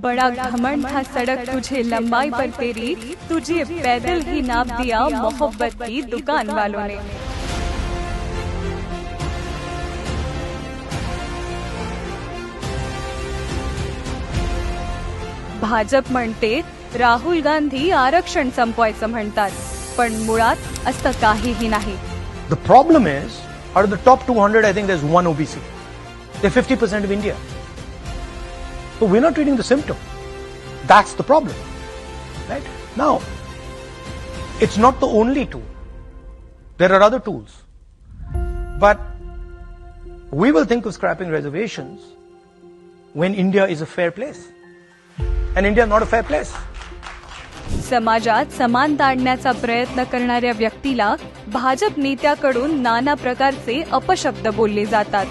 बड़ा घमंड था सड़क तुझे लंबाई पर तेरी तुझे पैदल ही नाप दिया मोहब्बत की दुकान वालों ने भाजप म्हणते राहुल गांधी आरक्षण संपवायचं म्हणतात पण मुळात असं काहीही नाही The problem is, out of the top 200, I think there's one OBC. They're 50% of India. So we're not treating the symptom. That's the problem. Right? Now, it's not the only tool. There are other tools. But we will think of scrapping reservations when India is a fair place. And India is not a fair place. समाजात समानता आणण्याचा प्रयत्न करणाऱ्या व्यक्तीला भाजप नेत्याकडून नाना प्रकारचे अपशब्द बोलले जातात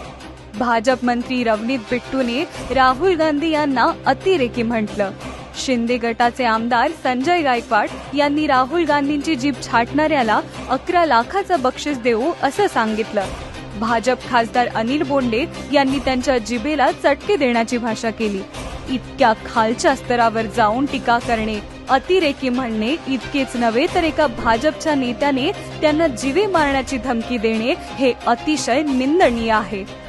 भाजप मंत्री रवनीत बिट्टूने राहुल गांधी यांना अतिरेकी म्हटलं. शिंदे गटाचे आमदार संजय गायकवाड यांनी राहुल गांधींची जीभ छाटणाऱ्याला अकरा लाखाचं बक्षीस देऊ असं सांगितलं. भाजप खासदार अनिल बोंडे यांनी त्यांच्या जिभेला चटके देण्याची भाषा केली. इतक्या खालच्या स्तरावर जाऊन टीका करणे अतिरेकी म्हणणे इतकेच नव्हे तर एका भाजपच्या नेत्याने त्यांना जीवे मारण्याची धमकी देणे हे अतिशय निंदनीय आहे.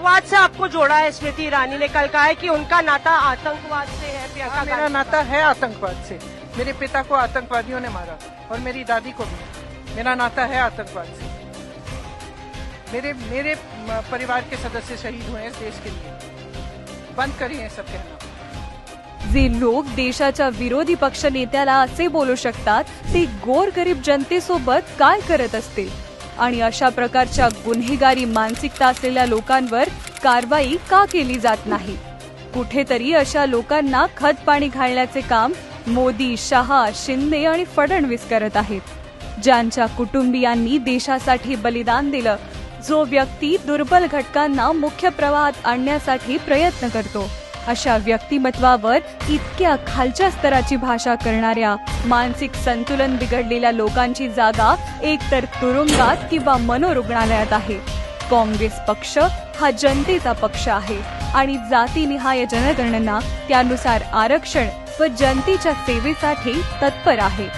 आतंकवाद से आपको जोड़ा है स्मृति ईरानी ने। कल कहा है कि उनका नाता आतंकवाद से है प्रियंका मेरा नाता है आतंकवाद से। मेरे पिता को आतंकवादियों ने मारा और मेरी दादी को भी। मेरा नाता है आतंकवाद से। मेरे मेरे परिवार के सदस्य शहीद हुए हैं देश के लिए। बंद करिए ये सब कहना। जे लोक देशाच्या विरोधी पक्ष नेत्याला असे बोलू शकतात ते गोरगरीब जनतेसोबत काय करत असतील? आणि अशा प्रकारच्या गुन्हेगारी मानसिकता असलेल्या लोकांवर कारवाई का केली जात नाही? कुठेतरी अशा लोकांना खत पाणी घालण्याचे काम मोदी शहा शिंदे आणि फडणवीस करत आहेत. ज्यांच्या कुटुंबियांनी देशासाठी बलिदान दिलं जो व्यक्ती दुर्बल घटकांना मुख्य प्रवाहात आणण्यासाठी प्रयत्न करतो. अशा व्यक्तिमत्वावर इतक्या खालच्या स्तराची भाषा करणाऱ्या मानसिक संतुलन बिघडलेल्या लोकांची जागा एकतर तुरुंगात किंवा मनोरुग्णालयात आहे. काँग्रेस पक्ष हा जनतेचा पक्ष आहे आणि जातीनिहाय जनगणना त्यानुसार आरक्षण व जनतेच्या सेवेसाठी तत्पर आहे.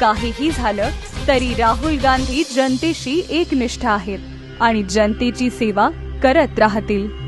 काहीही झालं तरी राहुल गांधी जनतेशी एकनिष्ठ आहेत आणि जनतेची सेवा करत राहतील.